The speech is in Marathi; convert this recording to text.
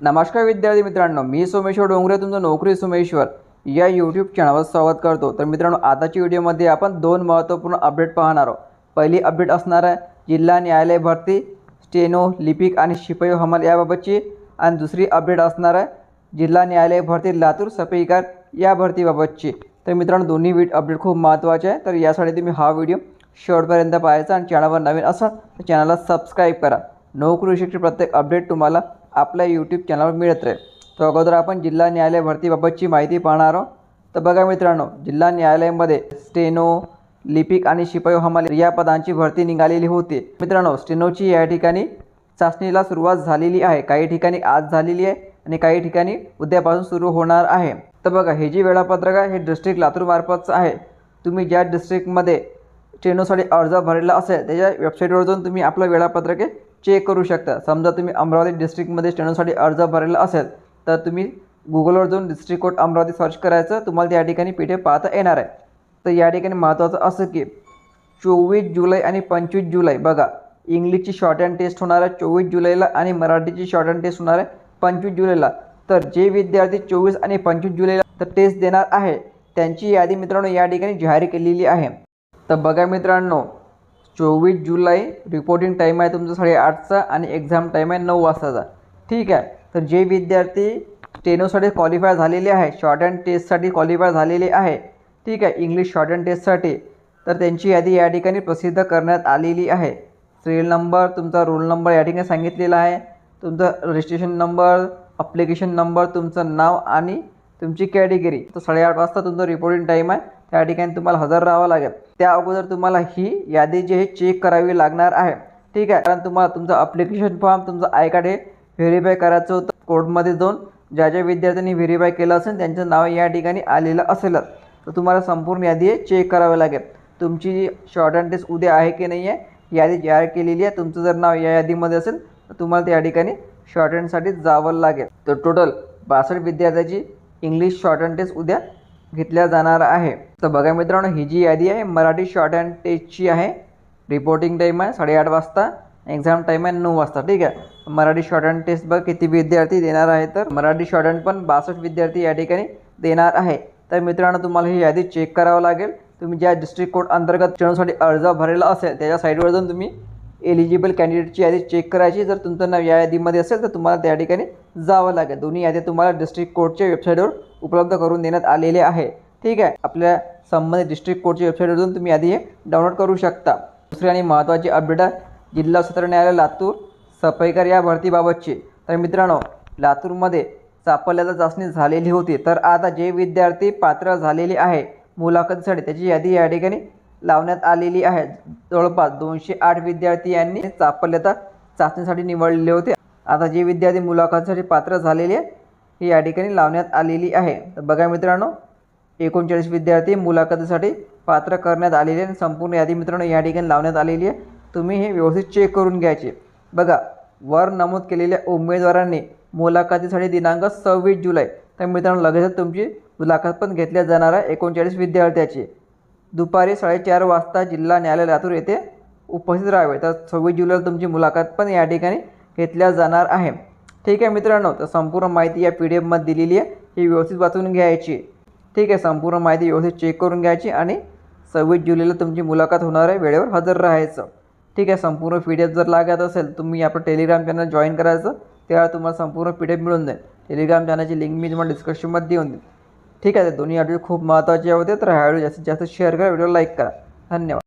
नमस्कार विद्यार्थी मित्रांनो मी सोमेश्वर डोंगरे तुमचं नोकरी सोमेश्वर या यूट्यूब चॅनलवर स्वागत करतो. तर मित्रांनो आताच्या व्हिडिओमध्ये आपण दोन महत्त्वपूर्ण अपडेट पाहणार आहोत. पहिली अपडेट असणार आहे जिल्हा न्यायालय भरती स्टेनो लिपिक आणि शिपाई हमाल याबाबतची. आणि दुसरी अपडेट असणार आहे जिल्हा न्यायालय भरती लातूर सफाईकार या भरतीबाबतची. तर मित्रांनो दोन्ही विड अपडेट खूप महत्त्वाचे आहे. तर यासाठी तुम्ही हा व्हिडिओ शेवटपर्यंत पाहायचा आणि चॅनलवर नवीन असाल तर चॅनलला सबस्क्राईब करा. नोकरी शिक्षण प्रत्येक अपडेट तुम्हाला आपल्या यूट्यूब चॅनलवर मिळत राहील. तर अगोदर आपण जिल्हा न्यायालय भरतीबाबतची माहिती पाहणार आहोत. तर बघा मित्रांनो जिल्हा न्यायालयामध्ये स्टेनो लिपिक आणि शिपाई हमाल या पदांची भरती निघालेली होती. मित्रांनो स्टेनोची या ठिकाणी चाचणीला सुरुवात झालेली आहे. काही ठिकाणी आज झालेली आहे आणि काही ठिकाणी उद्यापासून सुरू होणार आहे. तर बघा हे जे वेळापत्रक आहे हे डिस्ट्रिक्ट लातूरमार्फतचं आहे. तुम्ही ज्या डिस्ट्रिक्टमध्ये स्टेनोसाठी अर्ज भरलेला असेल त्याच्या वेबसाईटवर जाऊन तुम्ही आपलं वेळापत्रके चेक करू शकता. समजा तुम्ही अमरावती डिस्ट्रिक्टमध्ये स्टेनोसाठी अर्ज भरलेला असेल तर तुम्ही गुगलवर जाऊन डिस्ट्रिक्ट कोर्ट अमरावती सर्च करायचं. तुम्हाला त्या ठिकाणी पी डी एफ पाहता येणार आहे. तर या ठिकाणी महत्त्वाचं असं की चोवीस जुलै आणि पंचवीस जुलै बघा इंग्लिशची शॉर्ट हँड टेस्ट होणार आहे चोवीस जुलैला आणि मराठीची शॉर्ट हँड टेस्ट होणार आहे पंचवीस जुलैला. तर जे विद्यार्थी चोवीस आणि पंचवीस जुलैला तर टेस्ट देणार आहे त्यांची यादी मित्रांनो या ठिकाणी जाहीर केलेली आहे. तर बघा मित्रांनो चोवीस जुलै रिपोर्टिंग टाईम आहे तुमचा साडेआठचा आणि एक्झाम टाईम आहे नऊ वाजताचा. ठीक आहे? तर जे विद्यार्थी टेनोसाठी क्वालिफाय झालेले आहे शॉर्ट अँड टेस्टसाठी क्वालिफाय झालेले आहे ठीक आहे? इंग्लिश शॉर्ट अँड टेस्टसाठी तर त्यांची यादी या ठिकाणी प्रसिद्ध करण्यात आलेली आहे. सिरियल नंबर तुमचा रोल नंबर या ठिकाणी सांगितलेला आहे. तुमचा रजिस्ट्रेशन नंबर अप्लिकेशन नंबर तुमचं नाव आणि तुमची कॅटेगरी तर साडेआठ वाजता तुमचं रिपोर्टिंग टाईम आहे. त्या ठिकाणी तुम्हाला हजर राहावं लागेल. त्या अगोदर तुम्हाला ही यादी जी आहे चेक करावी लागणार आहे. ठीक आहे? कारण तुम्हाला तुमचं अप्लिकेशन फॉर्म तुमचं आय कार्ड हे व्हेरीफाय करायचं होतं. कोर्टमध्ये जाऊन ज्या ज्या विद्यार्थ्यांनी व्हेरीफाय केलं असेल त्यांचं नाव या ठिकाणी आलेलं असेलच तर तुम्हाला संपूर्ण यादी चेक करावी लागेल. तुमची शॉर्ट टेस्ट उद्या आहे की नाही आहे यादी जाहीर केलेली आहे. तुमचं जर नाव या यादीमध्ये असेल तर तुम्हाला त्या ठिकाणी शॉर्ट हँडसाठी जावं लागेल. तर टोटल बासष्ट विद्यार्थ्याची इंग्लिश शॉर्ट टेस्ट उद्या घेतल्या जाणार आहे. तर बघा मित्रांनो ही जी यादी आहे मराठी शॉर्ट हँड टेस्टची आहे. रिपोर्टिंग टाईम आहे साडेआठ वाजता एक्झाम टाईम आहे नऊ वाजता ठीक आहे? मराठी शॉर्ट हँड टेस्ट बघ किती विद्यार्थी देणार आहे तर मराठी शॉर्ट हँड पण बासष्ट विद्यार्थी या ठिकाणी देणार आहे. तर मित्रांनो तुम्हाला ही यादी चेक करावं लागेल. तुम्ही ज्या डिस्ट्रिक्ट कोर्ट अंतर्गत चेणूसाठी अर्ज भरलेला असेल त्याच्या साईडवर जाऊन तुम्ही एलिजिबल कॅन्डिडेटची यादी चेक करायची. जर तुमचं नाव या यादीमध्ये असेल तर तुम्हाला त्या ठिकाणी जावं लागेल. दोन्ही यादी तुम्हाला डिस्ट्रिक्ट कोर्टच्या वेबसाईटवर उपलब्ध करून देण्यात आलेले आहे. ठीक आहे. आपल्या संबंधित डिस्ट्रिक्ट कोर्टच्या वेबसाईटवरून तुम्ही यादी हे डाउनलोड करू शकता. दुसरी आणि महत्त्वाची अपडेट आहे. जिल्हा सत्र न्यायालय लातूर सफाईकर या भरतीबाबतची. तर मित्रांनो लातूरमध्ये चापल्याला चाचणी झालेली होती. तर आता जे विद्यार्थी पात्र झालेले आहे मुलाखतीसाठी त्याची यादी या ठिकाणी लावण्यात आलेली आहे. जवळपास दोनशे आठ विद्यार्थी यांनी चापल्यता चाचणीसाठी निवडलेले होते. आता जे विद्यार्थी मुलाखतीसाठी पात्र झालेले आहे ही या ठिकाणी लावण्यात आलेली आहे. तर बघा मित्रांनो एकोणचाळीस विद्यार्थी मुलाखतीसाठी पात्र करण्यात आलेले आहे आणि संपूर्ण यादी मित्रांनो या ठिकाणी लावण्यात आलेली आहे. तुम्ही हे व्यवस्थित चेक करून घ्यायचे. बघा वर नमूद केलेल्या उमेदवारांनी मुलाखतीसाठी दिनांक सव्वीस जुलै. तर मित्रांनो लगेचच तुमची मुलाखत पण घेतल्या जाणार आहे एकोणचाळीस विद्यार्थ्याची. दुपारी साडेचार वाजता जिल्हा न्यायालय लातूर येथे उपस्थित राहावे. तर सव्वीस जुलैला तुमची मुलाखत पण या ठिकाणी घेतल्या जाणार आहे. ठीक आहे मित्रांनो तर संपूर्ण माहिती या पी डी एफमध्ये दिलेली आहे. ही व्यवस्थित वाचून घ्यायची. ठीक आहे संपूर्ण माहिती व्यवस्थित चेक करून घ्यायची आणि सव्वीस जुलैला तुमची मुलाखत होणार आहे. वेळेवर हजर राहायचं. ठीक आहे संपूर्ण पी डी एफ जर लागत असेल तुम्ही आपलं टेलिग्राम चॅनल जॉईन करायचं तेव्हा तुम्हाला संपूर्ण पी डी एफ मिळून जाईल. टेलिग्राम चॅनलची लिंक मी तुम्हाला डिस्क्रिप्शनमध्ये देऊन देईन. ठीक आहे दोन्ही अपडेट खूप महत्त्वाचे होते तर हा व्हिडिओ जास्तीत जास्त शेअर करा व्हिडिओ लाईक करा. धन्यवाद.